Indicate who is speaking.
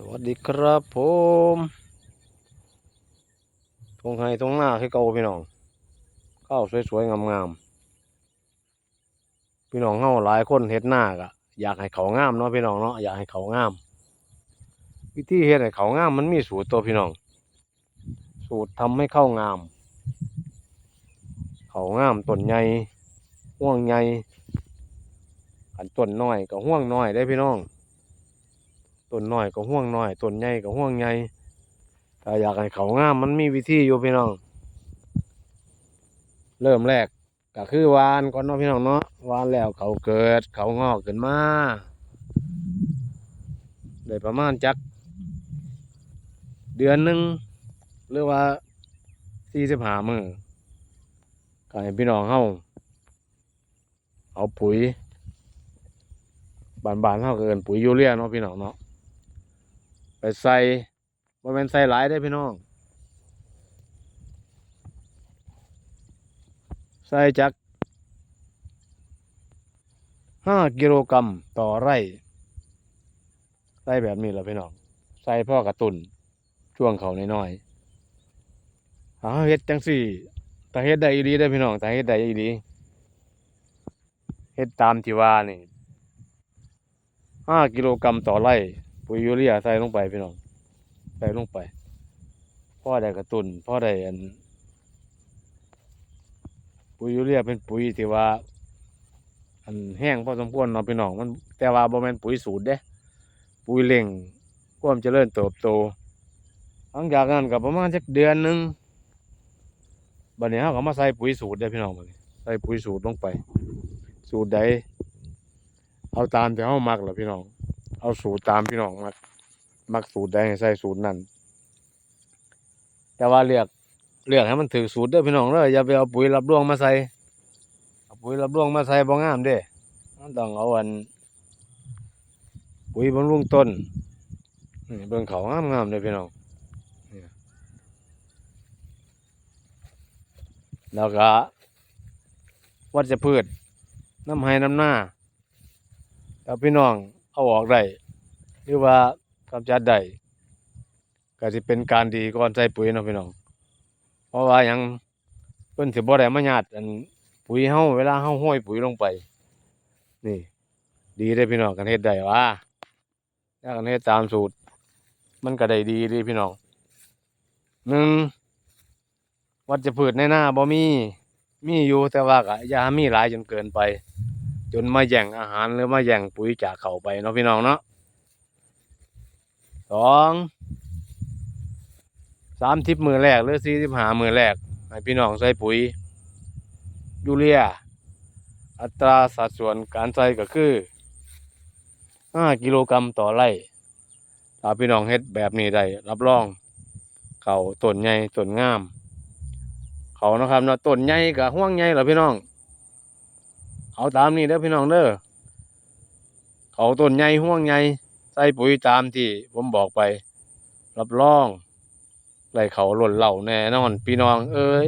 Speaker 1: สวัสดีครับผมทงไห้ทงหน้าคือเก่าพี่น้องข้าวสวยๆงามๆพี่น้องเฮาหลายคนเฮ็ดหน้ากะอยากให้เขางามเนาะพี่น้องเนาะอยากให้เขางาม วิธีเฮ็ดให้เขางามมันมีสูตรตัวพี่น้อง สูตรทำให้เข้างาม เขางามต้นใหญ่ห่วงใหญ่อันต้นน้อยก็ห่วงน้อยได้พี่น้อง ต้นน้อยก็ห่วงน้อยต้นใหญ่ก็ห่วงใหญ่ถ้าอยากให้เขางามมันมีวิธีอยู่พี่น้อง เริ่มแรกก็คือวานก่อนเนาะพี่น้องเนาะวานแล้วเขาเกิด เขางอกขึ้นมาได้ประมาณจัก เดือนหนึ่งหรือว่าสี่สิบห้ามือก็ให้พี่น้องเฮาเอาปุ๋ยบานๆเฮาเอินปุ๋ยยูเรียเนาะพี่น้องเนาะ ไปใส่บ่แม่นใส่หลายได้พี่น้อง ใส่จักห้ากิโลกรัมต่อไร่ ใส่แบบนี้แหละพี่น้อง ใส่พ่อกระตุนช่วงเขาน้อยๆเอาเฮ็ดจังสี่ถ้าเฮ็ดได้อีได้พี่น้องถ้าเฮ็ดได้อีดีเฮ็ดตามที่ว่านี่ห้ากิโลกรัมต่อไร่ ปุ๋ยยูเรียใส่ลงไปพี่น้องใส่ลงไปพ่อได้กระตุนพ่อได้อันปุ๋ยยูเรียเป็นปุ๋ยที่ว่า อันแห้งพอสมควรเนาะพี่น้องมันแต่ว่าบ่แม่นปุ๋ยสูตรเด้ ปุ๋ยเล่งความเจริญเติบโตหลังจากนั้นก็ประมาณสักเดือนหนึ่งบัดนี้เฮาก็มาใส่ปุ๋ยสูตรเด้พี่น้องบัดนี้ใส่ปุ๋ยสูตรลงไป สูตรใดเอาตามที่เฮามักล่ะพี่น้อง เอาสูตรตามพี่น้องมักมักสูตรใดให้ใส่สูตรนั้นแต่ว่าเลือกเลือกให้มันถือสูตรเด้อพี่น้องเด้ออย่าไปเอาปุ๋ยรับรองมาใส่เอาปุ๋ยรับรองมาใส่บ่งามเด้มันต้องเอาอัน ปุ๋ยบำรุงต้นเบิ่งเขางามๆเลยพี่น้องแล้วก็วัชพืชน้ำให้น้ำหน้าแล้วพี่น้อง เอาออกได้หรือว่ากำจัดได้ก็สิเป็นการดีก่อนใส่ปุ๋ยเนาะพี่น้องเพราะว่ายังเพิ่นสิบ่ได้มาญาติอันปุ๋ยเฮาเวลาเฮาห้อยปุ๋ยลงไป นี่ ดีได้พี่น้องกันเฮ็ดได้ว่าถ้ากันเฮ็ดตามสูตร มันก็ได้ดีดีพี่น้องหนึ่งวัชพืชในหน้าบ่มี มีอยู่แต่ว่าก็อย่ามีหลายจนเกินไป จนมาแย่งอาหารหรือมาแย่งปุ๋ยจากเขาไปเนาะพี่น้องเนาะสองสามทิปมือแรกหรือสี่สิบหามือแรกให้พี่น้องใส่ปุ๋ยยูเรีย อัตราสัดส่วนการใส่ก็คือห้ากิโลกรัมต่อไร่ถ้าพี่น้องเฮ็ดแบบนี้ได้รับรอง เขาต้นใหญ่ต้นงาม เขานะครับเนาะต้นใหญ่กับห่วงใหญ่เหรอพี่น้อง เอาตามนี้เด้อพี่น้องเด้อเขาต้นใหญ่ห่วงใหญ่ใส่ปุ๋ยตามที่ผมบอกไป รับรองไรเขาหล่นเหล่าแน่นอนพี่น้องเอ้ย